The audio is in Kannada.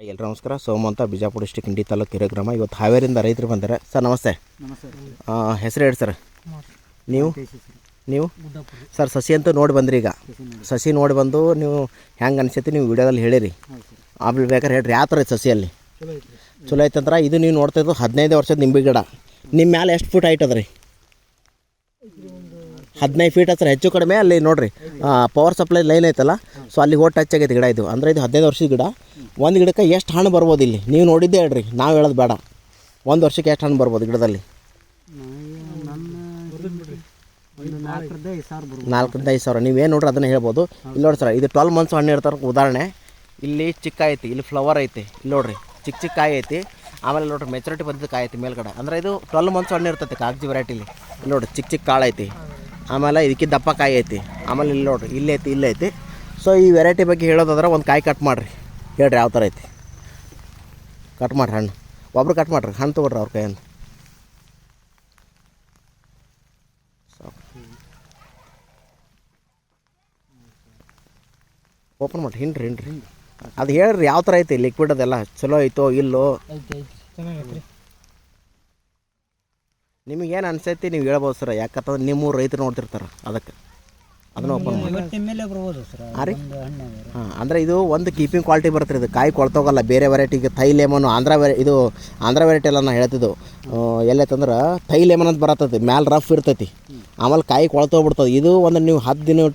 ಎಲ್ಲರೂ ನಮಸ್ಕಾರ. ಸೋಮಂತ ಬಿಜಾಪುರ ಡಿಸ್ಟಿಕ್ ಇಂಡಿ ತಾಲೂಕು ಹಿರೇಗ್ರಾಮ ಇವತ್ತು ಹಾವೇರಿಂದ ರೈತರು ಬಂದ್ದಾರೆ ಸರ್ ನಮಸ್ತೆ. ಹೆಸರು ಹೇಳಿ ಸರ್. ನೀವು? ನೀವು? ಸರ್ ಸಸಿ ಅಂತೂ ನೋಡಿ ಬಂದ್ರಿ ಈಗ. ಸಸಿ ನೋಡಿ ಬಂದು ನೀವು ಹೆಂಗೆ ಅನಿಸೈತಿ ನೀವು ವಿಡಿಯೋದಲ್ಲಿ ಹೇಳಿರಿ. ಆಮೇಲೆ ಬೇಕಾದ್ರೆ ಹೇಳ್ರಿ ಯಾವ ಥರ ಐತೆ ಸಸಿಯಲ್ಲಿ ಚಲೋ ಐತಂದ್ರೆ ಇದು ನೀವು ನೋಡ್ತಾ ಇದ್ದು ಹದಿನೈದು ವರ್ಷದ ನಿಂಬೆ ಗಿಡ. ನಿಮ್ಮ ಮ್ಯಾಲೆ ಎಷ್ಟು ಫುಟ್ ಹೈಟ್ ಅದ ರೀ? ಹದಿನೈದು ಫೀಟ್ ಹತ್ರ ಹೆಚ್ಚು ಕಡಿಮೆ, ಅಲ್ಲಿ ನೋಡ್ರಿ ಪವರ್ ಸಪ್ಲೈ ಲೈನ್ ಐತಲ್ಲ ಸೊ ಅಲ್ಲಿ ಹೋಗಿ ಟಚ್ ಆಗೈತೆ ಗಿಡ ಇದು. ಅಂದರೆ ಇದು ಹದಿನೈದು ವರ್ಷದ ಗಿಡ. ಒಂದು ಗಿಡಕ್ಕೆ ಎಷ್ಟು ಹಣ್ಣು ಬರ್ಬೋದು ಇಲ್ಲಿ? ನೀವು ನೋಡಿದ್ದೇ ಹೇಳ್ರಿ, ನಾವು ಹೇಳೋದು ಬೇಡ. ಒಂದು ವರ್ಷಕ್ಕೆ ಎಷ್ಟು ಹಣ್ಣು ಬರ್ಬೋದು ಗಿಡದಲ್ಲಿ? ನಾಲ್ಕರಿಂದ ಐದು ಸಾವಿರ. ನೀವೇನು ನೋಡ್ರಿ ಅದನ್ನು ಹೇಳ್ಬೋದು. ಇಲ್ಲಿ ನೋಡಿ ಸರ್, ಇದು ಟ್ವೆಲ್ ಮಂತ್ಸ್ ಹಣ್ಣು ಇರ್ತಾರೆ ಉದಾಹರಣೆ. ಇಲ್ಲಿ ಚಿಕ್ಕ ಐತಿ, ಇಲ್ಲಿ ಫ್ಲವರ್ ಐತಿ, ಇಲ್ಲಿ ನೋಡ್ರಿ, ಚಿಕ್ಕ ಚಿಕ್ಕ ಕಾಯಿ ಐತಿ. ಆಮೇಲೆ ನೋಡ್ರಿ ಮೆಚುರಿಟಿ ಬಂದಿದ್ದು ಕಾಯಿ ಐತಿ ಮೇಲ್ಗಡೆ. ಅಂದರೆ ಇದು ಟ್ವೆಲ್ ಮಂತ್ಸ್ ಹಣ್ಣು ಇರ್ತೈತಿ ಕಾಗಜಿ ವೆರೈಟಿಲಿ ಇಲ್ಲಿ ನೋಡ್ರಿ ಚಿಕ್ಕ ಚಿಕ್ಕ ಕಾಳು ಐತಿ. ಆಮೇಲೆ ಇದಕ್ಕೆ ದಪ್ಪ ಕಾಯಿ ಐತಿ. ಆಮೇಲೆ ಇಲ್ಲಿ ನೋಡ್ರಿ ಇಲ್ಲೈತಿ ಇಲ್ಲೈತಿ ಇಲ್ಲಿ ಐತಿ. ಸೊ ಈ ವೆರೈಟಿ ಬಗ್ಗೆ ಹೇಳೋದಾದ್ರೆ ಒಂದು ಕಾಯಿ ಕಟ್ ಮಾಡಿರಿ. ಹೇಳ್ರಿ ಯಾವ ಥರ ಐತಿ. ಕಟ್ ಮಾಡಿರಿ ಹಣ್ಣು. ಒಬ್ರು ಕಟ್ ಮಾಡಿರಿ ಹಣ್ಣು ತೊಗೊಡ್ರಿ ಅವ್ರ ಕೈಯಿಂದ. ಓಪನ್ ಮಾಡಿ ಹಿಂಡ್ರಿ ಹಿಂಡ್ರಿ. ಅದು ಹೇಳ್ರಿ ಯಾವ ಥರ ಐತಿ ಲಿಕ್ವಿಡ್ ಅದೆಲ್ಲ ಚಲೋ ಐತೋ ಇಲ್ಲೋ? ನಿಮಗೇನು ಅನ್ಸೈತಿ ನೀವು ಹೇಳ್ಬೋದು ಸರ್ ಯಾಕಂತಂದ್ರೆ ನಿಮ್ಮ ರೈತರು ನೋಡ್ತಿರ್ತಾರೆ ಅದಕ್ಕೆ. ಅದನ್ನು ಓಪನ್ ಮಾಡಿ. ಹಾಂ ರೀ? ಹಾಂ ಅಂದರೆ ಇದು ಒಂದು ಕೀಪಿಂಗ್ ಕ್ವಾಲಿಟಿ ಬರುತ್ತೆ ಇದು ಕಾಯಿ ಕೊಳ್ತೋಗಲ್ಲ ಬೇರೆ ವೆರೈಟಿಗೆ ಥೈ ಲೇಮನ್ ಆಂಧ್ರ ವೆರೈ ಇದು ಆಂಧ್ರ ವೆರೈಟಿ ಎಲ್ಲ ನಾನು ಹೇಳ್ತಿದ್ದು. ಎಲ್ಲೈತಂದ್ರೆ ಥೈ ಲೆಮನ್ ಅಂತ ಬರತ್ತೈತಿ ಮ್ಯಾಲೆ ರಫ್ ಇರ್ತೈತಿ. ಆಮೇಲೆ ಕಾಯಿ ಕೊಳ್ತೋಗ್ಬಿಡ್ತದೆ. ಇದು ಒಂದು ನೀವು ಹತ್ತು ದಿನ